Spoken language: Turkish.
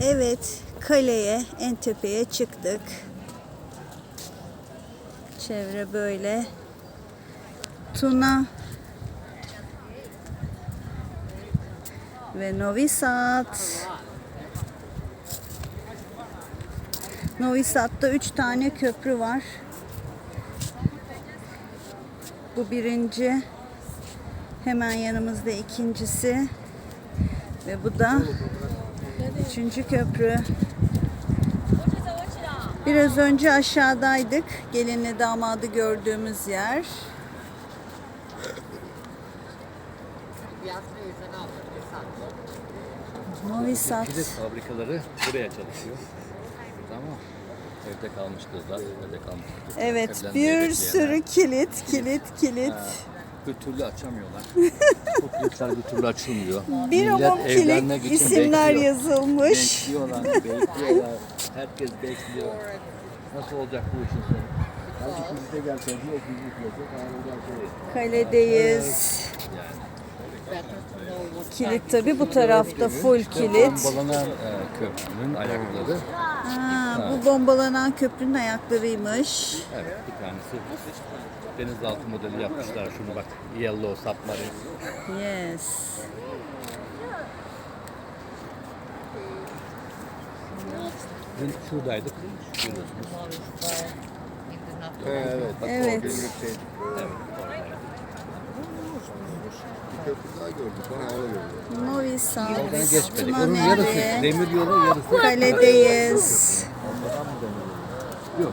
Evet, kaleye, en tepeye çıktık. Çevre böyle. Tuna ve Novi Sad. Novi Sad'da üç tane köprü var. Bu birinci. Hemen yanımızda ikincisi. Ve bu da üçüncü köprü. Biraz önce aşağıdaydık. Gelinle damadı gördüğümüz yer. Novi Sad. Kilit fabrikaları buraya çalışıyor. Tamam. Evde kalmış kızlar, evde kalmış kızlar. Evet, bir sürü kilit, kilit, kilit. Ha, bir türlü açamıyorlar. Kilitler bir türlü açılmıyor. Bir Millet evlenmek için isimler bekliyor. yazılmış. Bekliyorlar, bekliyorlar. Herkes bekliyor. Nasıl olacak bu işin sonu? Halbuki gelseydi Kaledeyiz. Kilit tabi bu tarafta full kilit. Bombalanan e, köprünün ayakları. Ha, bu bombalanan köprünün ayaklarıymış. Evet, bir tanesi denizaltı modeli yapmışlar. Şunu bak, Yellow Submarine. Yes. Dün şuradaydık. Görüyorsunuz. Evet. Bak Evet. Orada yürüyüşteydik. Bir köprü daha gördük. Oradan geçmedik. Onun yarısı Tunamere, demir yolu, yarısı Kaledeyiz. Yok.